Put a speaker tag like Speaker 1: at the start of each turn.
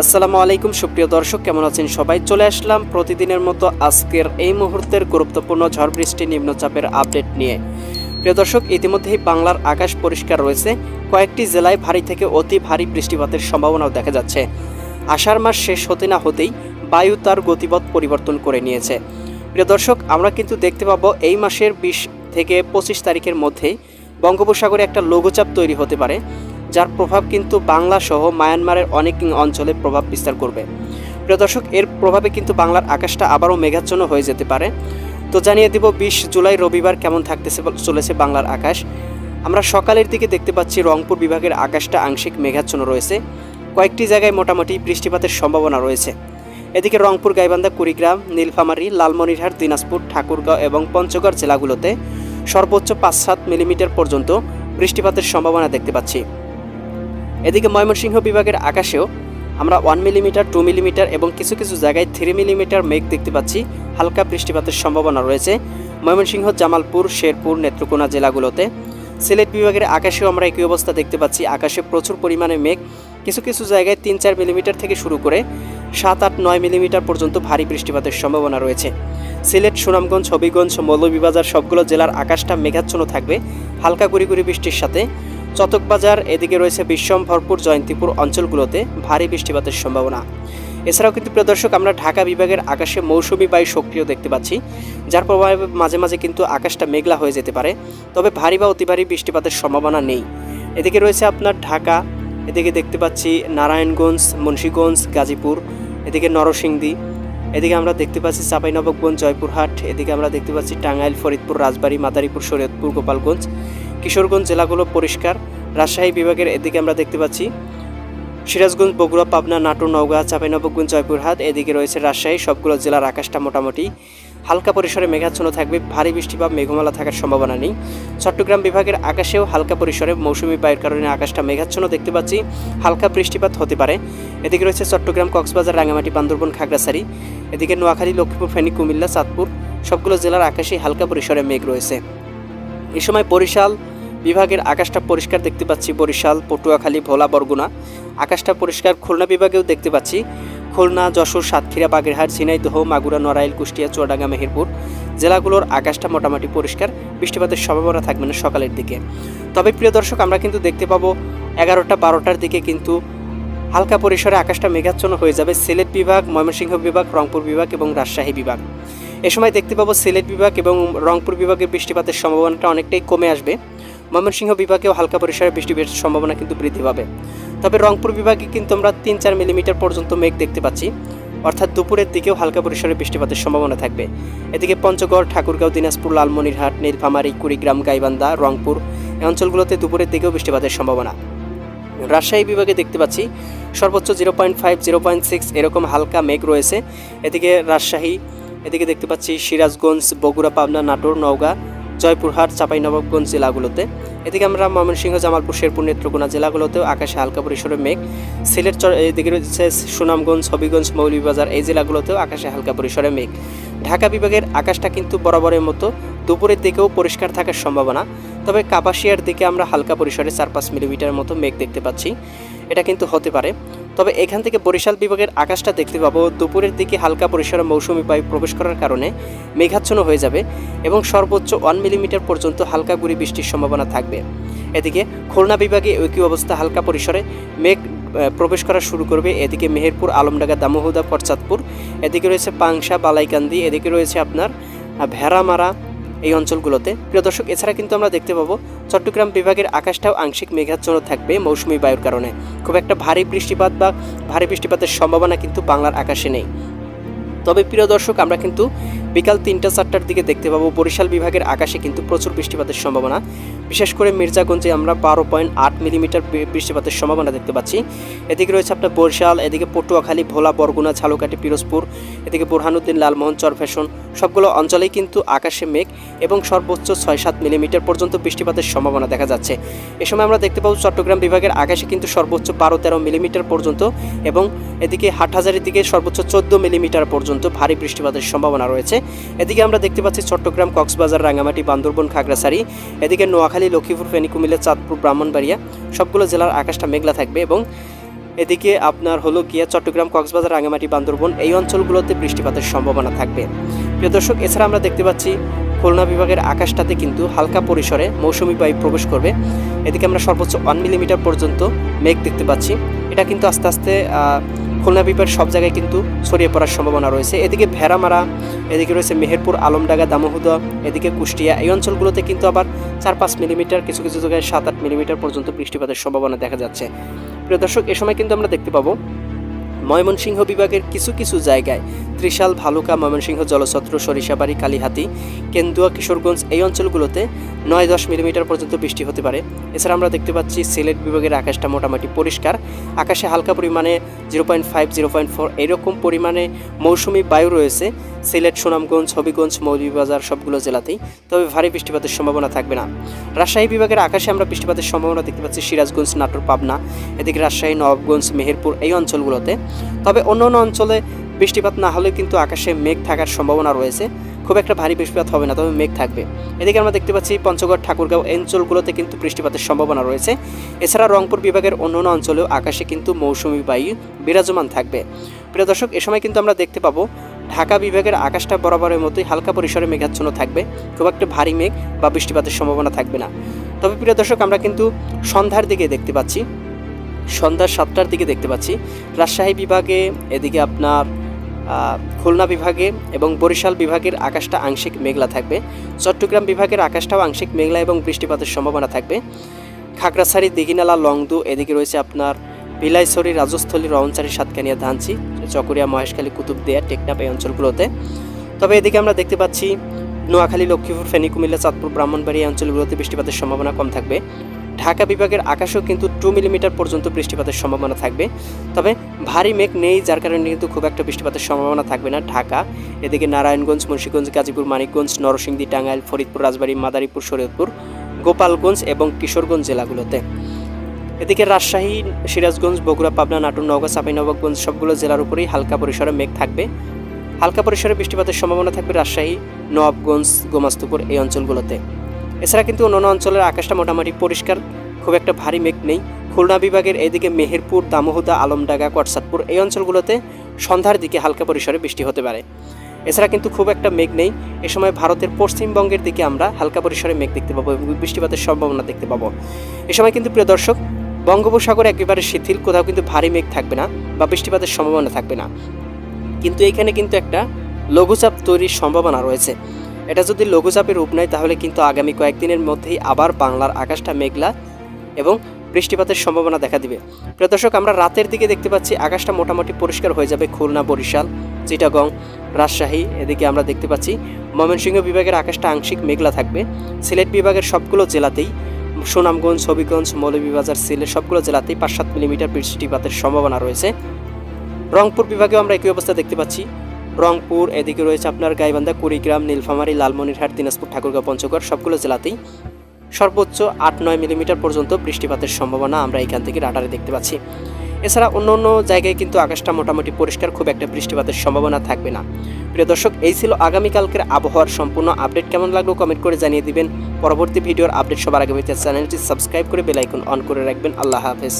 Speaker 1: আসসালামু আলাইকুম, সুপ্রিয় দর্শক, কেমন আছেন সবাই? চলে আসলাম প্রতিদিনের মতো আজকের এই মুহূর্তের গুরুত্বপূর্ণ ঝড় বৃষ্টি নিম্নচাপের আপডেট নিয়ে। প্রিয় দর্শক, ইতিমধ্যেই বাংলার আকাশ পরিষ্কার রয়েছে। কয়েকটি জেলায় ভারী থেকে অতি ভারী বৃষ্টিপাতের সম্ভাবনাও দেখা যাচ্ছে। আষাঢ় মাস শেষ হতে না হতেই বায়ু তার গতিপথ পরিবর্তন করে নিয়েছে। প্রিয় দর্শক, আমরা কিন্তু দেখতে পাবো এই মাসের বিশ থেকে পঁচিশ তারিখের মধ্যেই বঙ্গোপসাগরে একটা লঘুচাপ তৈরি হতে পারে। যার প্রভাব কিন্তু বাংলা সহ মায়ানমারের অনেক অঞ্চলে প্রভাব বিস্তার করবে। প্রিয় দর্শক, এর প্রভাবে কিন্তু বাংলার আকাশটা আবারও মেঘাচ্ছন্ন হয়ে যেতে পারে। তো জানিয়ে দিব, বিশ জুলাই রবিবার কেমন থাকতেছে চলেছে বাংলার আকাশ। আমরা সকালের দিকে দেখতে পাচ্ছি, রংপুর বিভাগের আকাশটা আংশিক মেঘাচ্ছন্ন রয়েছে। কয়েকটি জায়গায় মোটামুটি বৃষ্টিপাতের সম্ভাবনা রয়েছে। এদিকে রংপুর, গাইবান্ধা, কুড়িগ্রাম, নীলফামারী, লালমনিরহাট, দিনাজপুর, ঠাকুরগাঁও এবং পঞ্চগড় জেলাগুলোতে সর্বোচ্চ পাঁচ সাত মিলিমিটার পর্যন্ত বৃষ্টিপাতের সম্ভাবনা দেখতে পাচ্ছি। এদিকে ময়মনসিংহ বিভাগের আকাশেও আমরা ওয়ান মিলিমিটার টু মিলিমিটার এবং কিছু কিছু জায়গায় থ্রি মিলিমিটার মেঘ দেখতে পাচ্ছি। হালকা বৃষ্টিপাতের সম্ভাবনা রয়েছে। ময়মনসিংহ, জামালপুর, শেরপুর, নেত্রকোনা জেলাগুলোতে। সিলেট বিভাগের আকাশেও আমরা একই অবস্থা দেখতে পাচ্ছি। আকাশে প্রচুর পরিমাণে মেঘ। কিছু কিছু জায়গায় তিন, চার মিলিমিটার থেকে শুরু করে সাত, আট, নয় মিলিমিটার পর্যন্ত ভারী বৃষ্টিপাতের সম্ভাবনা রয়েছে। সিলেট, সুনামগঞ্জ, হবিগঞ্জ, মৌলভীবাজার সবগুলো জেলার আকাশটা মেঘাচ্ছন্ন থাকবে। হালকা গুড়ি বৃষ্টির সাথে। চতকবাজার, এদিকে রয়েছে বিশ্বম ভরপুর জয়ন্তীপুর অঞ্চলগুলোতে ভারী বৃষ্টিপাতের সম্ভাবনা। এছাড়াও কিন্তু প্রিয় দর্শক, আমরা ঢাকা বিভাগের আকাশে মৌসুমি বায়ু সক্রিয় দেখতে পাচ্ছি, যার প্রভাবে মাঝে মাঝে কিন্তু আকাশটা মেঘলা হয়ে যেতে পারে, তবে ভারী বা অতি ভারী বৃষ্টিপাতের সম্ভাবনা নেই। এদিকে রয়েছে আপনার ঢাকা, এদিকে দেখতে পাচ্ছি নারায়ণগঞ্জ, মুন্সীগঞ্জ, গাজীপুর, এদিকে নরসিংদী, এদিকে আমরা দেখতে পাচ্ছি চাঁপাইনবাবগঞ্জ, জয়পুরহাট, এদিকে আমরা দেখতে পাচ্ছি টাঙ্গাইল, ফরিদপুর, রাজবাড়ী, মাদারীপুর, শরীয়তপুর, গোপালগঞ্জ কিশোরগঞ্জ জেলাগুলো পরিষ্কার। রাজশাহী বিভাগের এদিকে আমরা দেখতে পাচ্ছি, সিরাজগঞ্জ, বগুড়া, পাবনা, নাটোর, নওগাঁ চাঁপাইনবাবগঞ্জ জয়পুরহাট, এদিকে রয়েছে রাজশাহী। সবগুলো জেলার আকাশটা মোটামুটি হালকা পরিসরে মেঘাচ্ছন্ন থাকবে, ভারী বৃষ্টি বা মেঘমালা থাকার সম্ভাবনা নেই। চট্টগ্রাম বিভাগের আকাশেও হালকা পরিসরে মৌসুমি বায়ুর কারণে আকাশটা মেঘাচ্ছন্ন দেখতে পাচ্ছি, হালকা বৃষ্টিপাত হতে পারে। এদিকে রয়েছে চট্টগ্রাম, কক্সবাজার রাঙামাটি বান্দরবন, খাগড়াছড়ি, এদিকে নোয়াখালী, লক্ষ্মীপুর, ফেনী, কুমিল্লা, চাঁদপুর, সবগুলো জেলার আকাশে হালকা পরিসরে মেঘ রয়েছে। এ সময় বরিশাল বিভাগের আকাশটা পরিষ্কার দেখতে পাচ্ছি, বরিশাল, পটুয়াখালী, ভোলা, বরগুনা। আকাশটা পরিষ্কার, খুলনা বিভাগেও দেখতে পাচ্ছি। খুলনা, যশোর, সাতক্ষীরা, বাগেরহাট, ঝিনাইদহ, মাগুরা, নড়াইল, কুষ্টিয়া, চুয়াডাঙ্গা, মেহেরপুর জেলাগুলোর আকাশটা মোটামুটি পরিষ্কার। বৃষ্টিপাতের সম্ভাবনা থাকবে না সকালের দিকে। তবে প্রিয় দর্শক, আমরা কিন্তু দেখতে পাবো এগারোটা, বারোটার দিকে কিন্তু হালকা পরিসরে আকাশটা মেঘাচ্ছন্ন হয়ে যাবে। সিলেট বিভাগ, ময়মনসিংহ বিভাগ, রংপুর বিভাগ এবং রাজশাহী বিভাগ। এ সময় দেখতে পাবো সিলেট বিভাগ এবং রংপুর বিভাগের বৃষ্টিপাতের সম্ভাবনাটা অনেকটাই কমে আসবে। ময়মনসিংহ বিভাগেও হালকা পরিসরে বৃষ্টি বৃষ্টিপাতের সম্ভাবনা কিন্তু বৃদ্ধি পাবে। তবে রংপুর বিভাগে কিন্তু আমরা তিন চার মিলিমিটার পর্যন্ত মেঘ দেখতে পাচ্ছি। অর্থাৎ দুপুরের দিকেও হালকা পরিসরে বৃষ্টিপাতের সম্ভাবনা থাকবে। এদিকে পঞ্চগড়, ঠাকুরগাঁও, দিনাজপুর, লালমনিরহাট, নীলফামারী, কুড়িগ্রাম, গাইবান্ধা, রংপুর এই অঞ্চলগুলোতে দুপুরের দিকেও বৃষ্টিপাতের সম্ভাবনা। রাজশাহী বিভাগে দেখতে পাচ্ছি সর্বোচ্চ zero point five, zero point six এরকম হালকা মেঘ রয়েছে। এদিকে রাজশাহী, এদিকে দেখতে পাচ্ছি সিরাজগঞ্জ, বগুড়া, পাবনা, নাটোর, নওগাঁ জয়পুরহাট, চাঁপাইনবাবগঞ্জ জেলাগুলোতে। এদিকে আমরা ময়মনসিংহ, জামালপুর, শেরপুর, নেত্রকোনা জেলাগুলোতেও আকাশে হালকা পরিসরে মেঘ। সিলেট চর- এদিকে রয়েছে সুনামগঞ্জ, হবিগঞ্জ, মৌলভীবাজার এই জেলাগুলোতেও আকাশে হালকা পরিসরে মেঘ। ঢাকা বিভাগের আকাশটা কিন্তু বরাবরের মতো। দুপুরের দিকেও পরিষ্কার থাকার সম্ভাবনা। তবে কাপাসিয়ার দিকে আমরা হালকা পরিসরে চার পাঁচ মিলিমিটার মতো মেঘ দেখতে পাচ্ছি। এটা কিন্তু হতে পারে। তবে এখান থেকে বরিশাল বিভাগের আকাশটা দেখতে পাবো। দুপুরের দিকে হালকা পরিসরে মৌসুমি বায়ু প্রবেশ করার কারণে মেঘাচ্ছন্ন হয়ে যাবে এবং সর্বোচ্চ ওয়ান মিলিমিটার পর্যন্ত হালকা গুড়ি বৃষ্টির সম্ভাবনা থাকবে। এদিকে খুলনা বিভাগে একই অবস্থা, হালকা পরিসরে মেঘ প্রবেশ করা শুরু করবে। এদিকে মেহেরপুর, আলমডাঙ্গা দামোহদা পশ্চাৎপুর। এদিকে রয়েছে পাংশা, বালাইকান্দি। এদিকে রয়েছে আপনার ভেড়ামারা এই অঞ্চলগুলোতে। প্রিয় দর্শক, এছাড়া কিন্তু আমরা দেখতে পাবো চট্টগ্রাম বিভাগের আকাশটাও আংশিক মেঘাচ্ছন্ন থাকবে মৌসুমি বায়ুর কারণে। খুব একটা ভারী বৃষ্টিপাত বা ভারী বৃষ্টিপাতের সম্ভাবনা কিন্তু বাংলার আকাশে নেই। তবে প্রিয় দর্শক, আমরা কিন্তু বিকাল তিনটা চারটার দিকে দেখতে পাবো বরিশাল বিভাগের আকাশে কিন্তু প্রচুর বৃষ্টিপাতের সম্ভাবনা। বিশেষ করে মির্জাগঞ্জে আমরা বারো পয়েন্ট আট মিলিমিটার বৃষ্টিপাতের সম্ভাবনা দেখতে পাচ্ছি। এদিকে রয়েছে আপনার বরিশাল, এদিকে পটুয়াখালী, ভোলা, বরগুনা, ঝালকাঠি, পিরোজপুর, এদিকে বুরহানুদ্দিন, লালমোহন চরফ্যাশন সবগুলো অঞ্চলেই কিন্তু আকাশে মেঘ এবং সর্বোচ্চ ছয় সাত মিলিমিটার পর্যন্ত বৃষ্টিপাতের সম্ভাবনা দেখা যাচ্ছে। এ সময় আমরা দেখতে পাবো চট্টগ্রাম বিভাগের আকাশে কিন্তু সর্বোচ্চ বারো তেরো মিলিমিটার পর্যন্ত এবং এদিকে হাটহাজারের দিকে সর্বোচ্চ চোদ্দ মিলিমিটার পর্যন্ত ভারী বৃষ্টিপাতের সম্ভাবনা রয়েছে। এদিকে আমরা দেখতে পাচ্ছি চট্টগ্রাম, কক্সবাজার রাঙামাটি বান্দরবন, খাগড়াছড়ি। এদিকে নোয়াখালী, লক্ষ্মীপুর ফেনী চাঁদপুর, ব্রাহ্মণবাড়িয়া সবগুলো জেলার আকাশটা মেঘলা থাকবে এবং এদিকে আপনার হলো গিয়া চট্টগ্রাম, কক্সবাজার রাঙামাটি বান্দরবন এই অঞ্চলগুলোতে বৃষ্টিপাতের সম্ভাবনা থাকবে। প্রিয় দর্শক, এছাড়া আমরা দেখতে পাচ্ছি খুলনা বিভাগের আকাশটাতে কিন্তু হালকা পরিসরে মৌসুমি বায়ু প্রবেশ করবে। এদিকে আমরা সর্বোচ্চ ওয়ান মিলিমিটার পর্যন্ত মেঘ দেখতে পাচ্ছি। এটা কিন্তু আস্তে আস্তে খুলনা পিপার সব জায়গায় কিন্তু ছড়িয়ে পড়ার সম্ভাবনা রয়েছে। এদিকে ভেড়ামারা, এদিকে রয়েছে মেহেরপুর, আলমডাঙ্গা, দামোহুদা, এদিকে কুষ্টিয়া। এই অঞ্চলগুলোতে কিন্তু আবার চার পাঁচ মিলিমিটার, কিছু কিছু জায়গায় সাত আট মিলিমিটার পর্যন্ত বৃষ্টিপাতের সম্ভাবনা দেখা যাচ্ছে। প্রিয় দর্শক, এ সময় কিন্তু আমরা দেখতে পাবো ময়মনসিংহ বিভাগের কিছু কিছু জায়গায় ত্রিশাল, ভালুকা, ময়মনসিংহ, জলছত্র, সরিষাবাড়ি, কালীহাতি, কেন্দুয়া, কিশোরগঞ্জ এই অঞ্চলগুলোতে নয় দশ মিলিমিটার পর্যন্ত বৃষ্টি হতে পারে। এছাড়া আমরা দেখতে পাচ্ছি সিলেট বিভাগের আকাশটা মোটামুটি পরিষ্কার। আকাশে হালকা পরিমাণে zero point five, zero point four এরকম পরিমাণে মৌসুমি বায়ু রয়েছে সিলেট, সুনামগঞ্জ, হবিগঞ্জ, মৌলভীবাজার সবগুলো জেলাতেই। তবে ভারী বৃষ্টিপাতের সম্ভাবনা থাকবে না। রাজশাহী বিভাগের আকাশে আমরা বৃষ্টিপাতের সম্ভাবনা দেখতে পাচ্ছি সিরাজগঞ্জ, নাটোর, পাবনা, এদিকে রাজশাহী, নবাবগঞ্জ, মেহেরপুর এই অঞ্চলগুলোতে। তবে অন্য অন্য অঞ্চলে বৃষ্টিপাত না হলেও কিন্তু আকাশে মেঘ থাকার সম্ভাবনা রয়েছে। খুব একটা ভারী বৃষ্টিপাত হবে না, তবে মেঘ থাকবে। এদিকে আমরা দেখতে পাচ্ছি পঞ্চগড়, ঠাকুরগাঁও অঞ্চলগুলোতে কিন্তু বৃষ্টিপাতের সম্ভাবনা রয়েছে। এছাড়া রংপুর বিভাগের অন্য অন্য অঞ্চলেও আকাশে কিন্তু মৌসুমি বায়ু বিরাজমান থাকবে। প্রিয় দর্শক, এ সময় কিন্তু আমরা দেখতে পাবো ঢাকা বিভাগের আকাশটা বরাবরের মতোই হালকা পরিসরে মেঘাচ্ছন্ন থাকবে। খুব একটা ভারী মেঘ বা বৃষ্টিপাতের সম্ভাবনা থাকবে না। তবে প্রিয় দর্শক, আমরা কিন্তু সন্ধ্যার দিকে দেখতে পাচ্ছি, সন্ধ্যা সাতটার দিকে দেখতে পাচ্ছি। রাজশাহী বিভাগে এদিকে আপনার খুলনা বিভাগে এবং বরিশাল বিভাগের আকাশটা আংশিক মেঘলা থাকবে। চট্টগ্রাম বিভাগের আকাশটাও আংশিক মেঘলা এবং বৃষ্টিপাতের সম্ভাবনা থাকবে। খাগড়াছড়ি, দিঘিনালা, লংদু, এদিকে রয়েছে আপনার বিলাইছড়ি রাজস্থলী রওনচারি সাতকানিয়া, ধানচি, চকরিয়া, মহেশখালী, কুতুবদিয়া টেকনাপ এই অঞ্চলগুলোতে। তবে এদিকে আমরা দেখতে পাচ্ছি, নোয়াখালী, লক্ষ্মীপুর, ফেনী, কুমিল্লা, চাঁদপুর ব্রাহ্মণবাড়ি এই অঞ্চলগুলোতে বৃষ্টিপাতের সম্ভাবনা কম থাকবে। ঢাকা বিভাগের আকাশেও কিন্তু টু মিলিমিটার পর্যন্ত বৃষ্টিপাতের সম্ভাবনা থাকবে। তবে ভারী মেঘ নেই, যার কারণে কিন্তু খুব একটা বৃষ্টিপাতের সম্ভাবনা থাকবে না ঢাকা। এদিকে নারায়ণগঞ্জ, মুন্সিগঞ্জ, গাজীপুর, মানিকগঞ্জ, নরসিংদী, টাঙ্গাইল, ফরিদপুর, রাজবাড়ী, মাদারীপুর, শরীয়তপুর, গোপালগঞ্জ এবং কিশোরগঞ্জ জেলাগুলোতে। এদিকে রাজশাহী, সিরাজগঞ্জ, বগুড়া, পাবনা, নাটোর, নওগাঁ চাঁপাইনবাবগঞ্জ সবগুলো জেলার উপরেই হালকা পরিসরে মেঘ থাকবে। হালকা পরিসরে বৃষ্টিপাতের সম্ভাবনা থাকবে রাজশাহী নবাবগঞ্জ গোমাস্তুপুর এই অঞ্চলগুলোতে। এছাড়া কিন্তু অন্যান্য অঞ্চলের আকাশটা মোটামুটি পরিষ্কার, খুব একটা ভারী মেঘ নেই। খুলনা বিভাগের এদিকে মেহেরপুর, দামোহদা, আলমডাঙ্গা কোয়াটসাদপুর এই অঞ্চলগুলোতে সন্ধ্যার দিকে হালকা পরিসরে বৃষ্টি হতে পারে। এছাড়া কিন্তু খুব একটা মেঘ নেই। এ সময় ভারতের পশ্চিমবঙ্গের দিকে আমরা হালকা পরিসরে মেঘ দেখতে পাবো এবং বৃষ্টিপাতের সম্ভাবনা দেখতে পাবো। এ সময় কিন্তু প্রিয় দর্শক, বঙ্গোপসাগর একেবারে শিথিল, কোথাও কিন্তু ভারী মেঘ থাকবে না বা বৃষ্টিপাতের সম্ভাবনা থাকবে না। কিন্তু এখানে কিন্তু একটা লঘুচাপ তৈরির সম্ভাবনা রয়েছে। এটা যদি লঘুচাপের রূপ নেয়, তাহলে কিন্তু আগামী কয়েকদিনের মধ্যেই আবার বাংলার আকাশটা মেঘলা এবং বৃষ্টিপাতের সম্ভাবনা দেখা দিবে। প্রিয় দর্শক, আমরা রাতের দিকে দেখতে পাচ্ছি আকাশটা মোটামুটি পরিষ্কার হয়ে যাবে খুলনা, বরিশাল, চিটাগং, রাজশাহী। এদিকে আমরা দেখতে পাচ্ছি ময়মনসিংহ বিভাগের আকাশটা আংশিক মেঘলা থাকবে। সিলেট বিভাগের সবগুলো জেলাতেই, সুনামগঞ্জ, হবিগঞ্জ, মৌলভীবাজার, সিলেট সবগুলো জেলাতেই পাঁচ সাত মিলিমিটার বৃষ্টিপাতের সম্ভাবনা রয়েছে। রংপুর বিভাগেও আমরা একই অবস্থা দেখতে পাচ্ছি। রংপুর, এদিকে রয়েছে আপনার গাইবান্ধা, কুড়িগ্রাম, নীলফামারী, লালমনিরহাট, দিনাজপুর, ঠাকুরগাঁও, পঞ্চগড়, সবগুলো জেলাতেই সর্বোচ্চ আট নয় মিলিমিটার পর্যন্ত বৃষ্টিপাতের সম্ভাবনা আমরা এখান থেকে রাডারে দেখতে পাচ্ছি। এছাড়া অন্য অন্য জায়গায় কিন্তু আকাশটা মোটামুটি পরিষ্কার, খুব একটা বৃষ্টিপাতের সম্ভাবনা থাকবে না। প্রিয় দর্শক, এই ছিল আগামীকালকের আবহাওয়ার সম্পূর্ণ আপডেট। কেমন লাগল কমেন্ট করে জানিয়ে দিবেন। পরবর্তী ভিডিওর আপডেট সবার আগে চ্যানেলটি সাবস্ক্রাইব করে বেলাইকন অন করে রাখবেন। আল্লাহ হাফেজ।